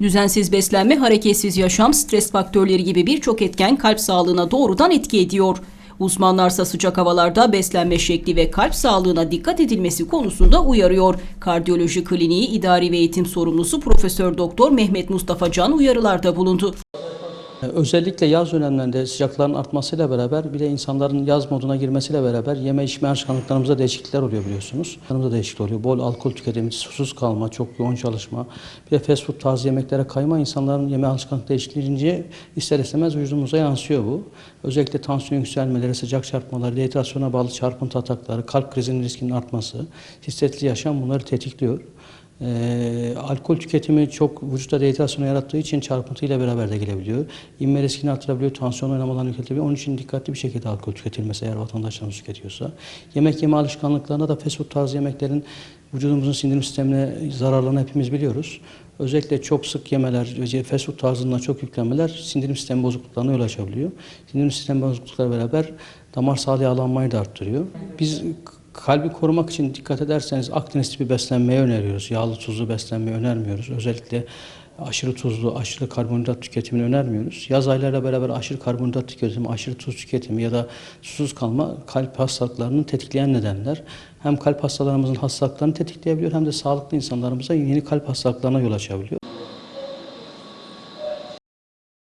Düzensiz beslenme, hareketsiz yaşam, stres faktörleri gibi birçok etken kalp sağlığına doğrudan etki ediyor. Uzmanlarsa sıcak havalarda beslenme şekli ve kalp sağlığına dikkat edilmesi konusunda uyarıyor. Kardiyoloji Kliniği İdari ve Eğitim Sorumlusu Profesör Doktor Mehmet Mustafa Can uyarılarda bulundu. Özellikle yaz dönemlerinde sıcakların artmasıyla beraber bir de insanların yaz moduna girmesiyle beraber yeme içme alışkanlıklarımızda değişiklikler oluyor biliyorsunuz. Yanımızda değişiklik oluyor. Bol alkol tüketimi, susuz kalma, çok yoğun çalışma, bir de fast food tarzı yemeklere kayma insanların yeme alışkanlık değişikliğince ister istemez vücudumuza yansıyor bu. Özellikle tansiyon yükselmeleri, sıcak çarpmaları, dehidrasyona bağlı çarpıntı atakları, kalp krizinin riskinin artması, stresli yaşam bunları tetikliyor. Ee, alkol tüketimi çok vücutta dehidrasyonu yarattığı için çarpıntıyla beraber de gelebiliyor. İnme riskini artırabiliyor, tansiyon oynamalarını yükseltebiliyor. Onun için dikkatli bir şekilde alkol tüketilmesi eğer vatandaşlarımız tüketiyorsa. Yemek yeme alışkanlıklarında da fast food tarzı yemeklerin vücudumuzun sindirim sistemine zararlarını hepimiz biliyoruz. Özellikle çok sık yemeler fast food tarzından çok yüklenmeler sindirim sistemi bozukluklarına yol açabiliyor. Sindirim sistemi bozukluklarla beraber damar sağlığı yağlanmayı da arttırıyor. Biz Kalbi korumak için dikkat ederseniz Akdeniz tipi beslenmeyi öneriyoruz. Yağlı tuzlu beslenmeyi önermiyoruz. Özellikle aşırı tuzlu, aşırı karbonhidrat tüketimini önermiyoruz. Yaz aylarıyla beraber aşırı karbonhidrat tüketimi, aşırı tuz tüketimi ya da susuz kalma kalp hastalıklarını tetikleyen nedenler. Hem kalp hastalarımızın hastalıklarını tetikleyebiliyor hem de sağlıklı insanlarımıza yeni kalp hastalıklarına yol açabiliyor.